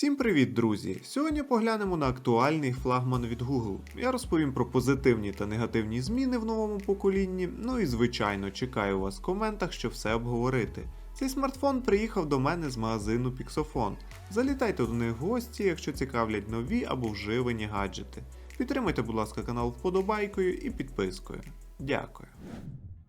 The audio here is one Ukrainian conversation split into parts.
Всім привіт, друзі! Сьогодні поглянемо на актуальний флагман від Google. Я розповім про позитивні та негативні зміни в новому поколінні. Ну і звичайно, чекаю вас в коментах, щоб все обговорити. Цей смартфон приїхав до мене з магазину Pixofon. Залітайте до них в гості, якщо цікавлять нові або вживані гаджети. Підтримайте, будь ласка, канал вподобайкою і підпискою. Дякую.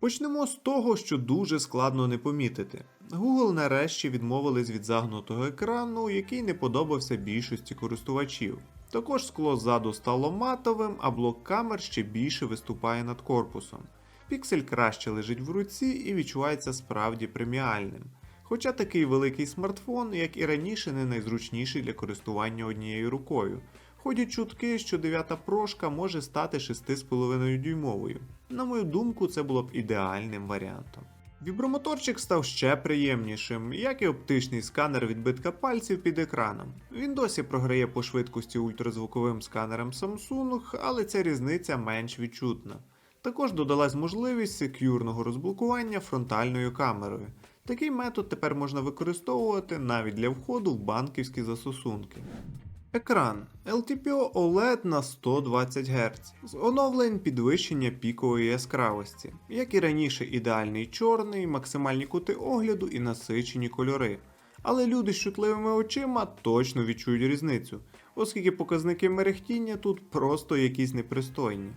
Почнемо з того, що дуже складно не помітити. Google нарешті відмовились від загнутого екрану, який не подобався більшості користувачів. Також скло ззаду стало матовим, а блок камер ще більше виступає над корпусом. Піксель краще лежить в руці і відчувається справді преміальним. Хоча такий великий смартфон, як і раніше, не найзручніший для користування однією рукою. Ходять чутки, що 9 прошка може стати 6,5 дюймовою. На мою думку, це було б ідеальним варіантом. Вібромоторчик став ще приємнішим, як і оптичний сканер відбитка пальців під екраном. Він досі програє по швидкості ультразвуковим сканерам Samsung, але ця різниця менш відчутна. Також додалась можливість секюрного розблокування фронтальною камерою. Такий метод тепер можна використовувати навіть для входу в банківські застосунки. Екран LTPO OLED на 120 Гц з оновлень підвищення пікової яскравості, як і раніше ідеальний чорний, максимальні кути огляду і насичені кольори. Але люди з чутливими очима точно відчують різницю, оскільки показники мерехтіння тут просто якісь непристойні.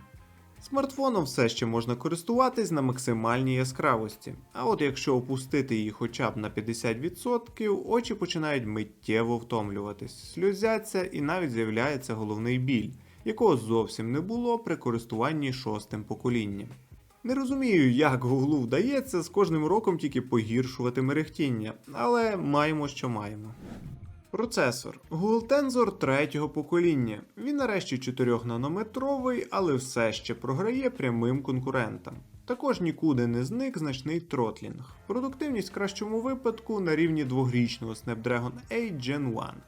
Смартфоном все ще можна користуватись на максимальній яскравості, а от якщо опустити її хоча б на 50%, очі починають миттєво втомлюватись, сльозяться і навіть з'являється головний біль, якого зовсім не було при користуванні шостим поколінням. Не розумію, як Гуглу вдається з кожним роком тільки погіршувати мерехтіння, але маємо, що маємо. Процесор Google Tensor третього покоління. Він нарешті 4-нанометровий, але все ще програє прямим конкурентам. Також нікуди не зник значний тротлінг. Продуктивність в кращому випадку на рівні двогрічного Snapdragon 8 Gen 1.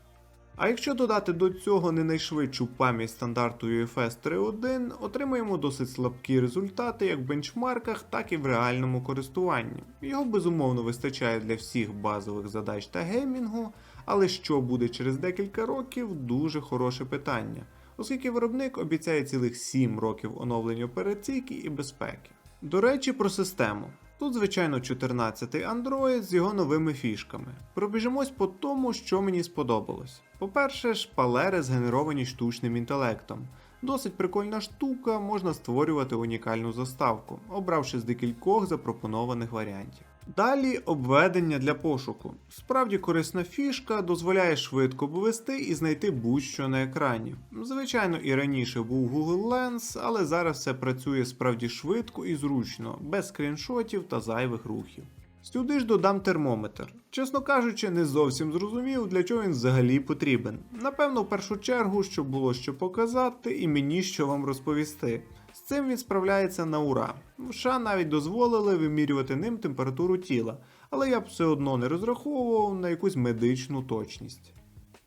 А якщо додати до цього не найшвидшу пам'ять стандарту UFS 3.1, отримаємо досить слабкі результати як в бенчмарках, так і в реальному користуванні. Його безумовно вистачає для всіх базових задач та геймінгу, але що буде через декілька років дуже хороше питання, оскільки виробник обіцяє цілих 7 років оновлення операційки і безпеки. До речі, про систему. Тут, звичайно, 14-й Android з його новими фішками. Пробіжимось по тому, що мені сподобалось. По-перше, шпалери згенеровані штучним інтелектом. Досить прикольна штука, можна створювати унікальну заставку, обравши з декількох запропонованих варіантів. Далі обведення для пошуку. Справді корисна фішка дозволяє швидко обвести і знайти будь-що на екрані. Звичайно, і раніше був Google Lens, але зараз все працює справді швидко і зручно, без скріншотів та зайвих рухів. Сюди ж додам термометр. Чесно кажучи, не зовсім зрозумів, для чого він взагалі потрібен. Напевно, в першу чергу, щоб було що показати і мені що вам розповісти. Цим він справляється на ура. В США навіть дозволили вимірювати ним температуру тіла, але я б все одно не розраховував на якусь медичну точність.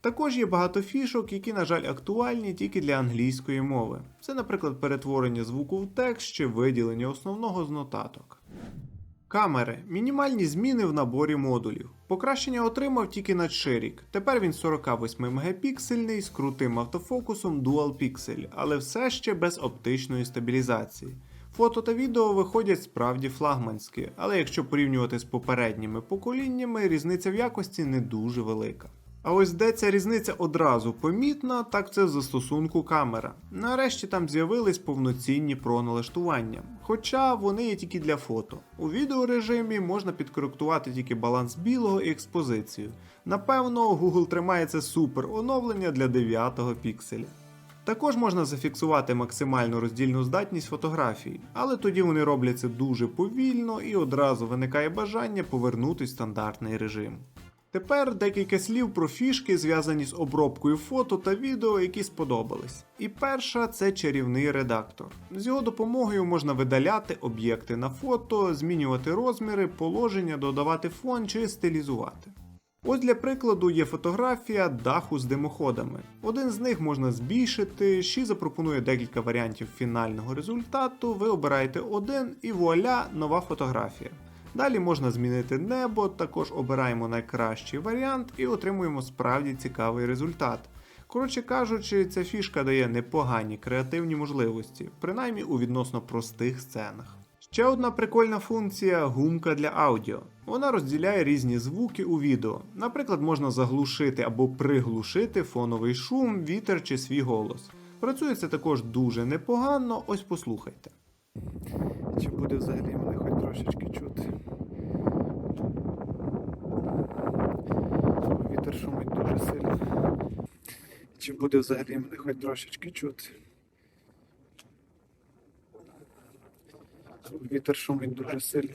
Також є багато фішок, які, на жаль, актуальні тільки для англійської мови. Це, наприклад, перетворення звуку в текст чи виділення основного з нотаток. Камери. Мінімальні зміни в наборі модулів. Покращення отримав тільки на надширік. Тепер він 48 мегапіксельний з крутим автофокусом Dual Pixel, але все ще без оптичної стабілізації. Фото та відео виходять справді флагманські, але якщо порівнювати з попередніми поколіннями, різниця в якості не дуже велика. А ось де ця різниця одразу помітна, так це в застосунку камера. Нарешті там з'явились повноцінні проналаштування, хоча вони є тільки для фото. У відеорежимі можна підкоректувати тільки баланс білого і експозицію. Напевно, Google тримає це супер оновлення для 9 пікселя. Також можна зафіксувати максимальну роздільну здатність фотографій, але тоді вони роблять це дуже повільно і одразу виникає бажання повернутись в стандартний режим. Тепер декілька слів про фішки, зв'язані з обробкою фото та відео, які сподобались. І перша це чарівний редактор. З його допомогою можна видаляти об'єкти на фото, змінювати розміри, положення, додавати фон чи стилізувати. Ось для прикладу є фотографія даху з димоходами. Один з них можна збільшити, ще запропонує декілька варіантів фінального результату. Ви обираєте один і вуаля, нова фотографія. Далі можна змінити небо, також обираємо найкращий варіант і отримуємо справді цікавий результат. Коротше кажучи, ця фішка дає непогані креативні можливості, принаймні у відносно простих сценах. Ще одна прикольна функція гумка для аудіо. Вона розділяє різні звуки у відео. Наприклад, можна заглушити або приглушити фоновий шум, вітер чи свій голос. Працює це також дуже непогано, ось послухайте. Чи буде взагалі мене трошечки чути? Вітер шумить дуже сильно. Чи буде взагалі мене хоч трошечки чути? Вітер шумить дуже сильно.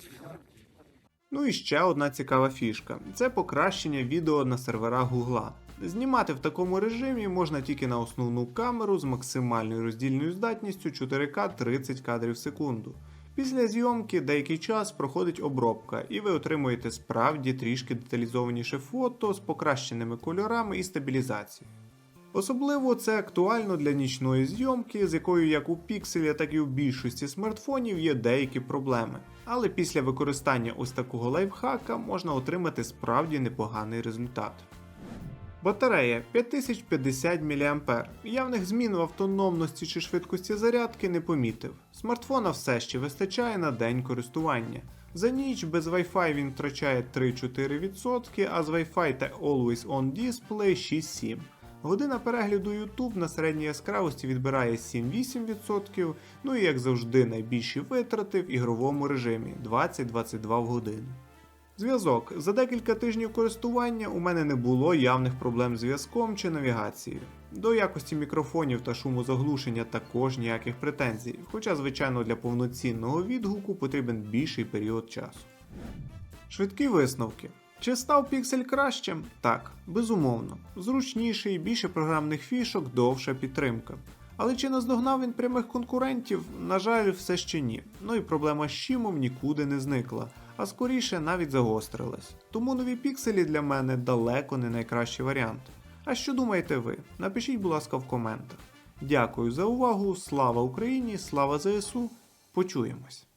Ну і ще одна цікава фішка це покращення відео на серверах Гугла. Знімати в такому режимі можна тільки на основну камеру з максимальною роздільною здатністю 4К 30 кадрів в секунду. Після зйомки деякий час проходить обробка, і ви отримуєте справді трішки деталізованіше фото з покращеними кольорами і стабілізацією. Особливо це актуально для нічної зйомки, з якою як у пікселі, так і у більшості смартфонів є деякі проблеми. Але після використання ось такого лайфхака можна отримати справді непоганий результат. Батарея 5050 мА. Явних змін в автономності чи швидкості зарядки не помітив. Смартфона все ще вистачає на день користування. За ніч без Wi-Fi він втрачає 3-4%, а з Wi-Fi та Always On Display 6-7%. Година перегляду YouTube на середній яскравості відбирає 7-8%, ну і як завжди найбільші витрати в ігровому режимі 20-22 в годину. Зв'язок. За декілька тижнів користування у мене не було явних проблем з зв'язком чи навігацією. До якості мікрофонів та шумозаглушення також ніяких претензій, хоча, звичайно, для повноцінного відгуку потрібен більший період часу. Швидкі висновки. Чи став піксель кращим? Так, безумовно. Зручніший, більше програмних фішок, довша підтримка. Але чи наздогнав він прямих конкурентів? На жаль, все ще ні. Ну і проблема з чимом нікуди не зникла, а скоріше навіть загострилась. Тому нові пікселі для мене далеко не найкращий варіант. А що думаєте ви? Напишіть, будь ласка, в коментах. Дякую за увагу, слава Україні, слава ЗСУ. Почуємось!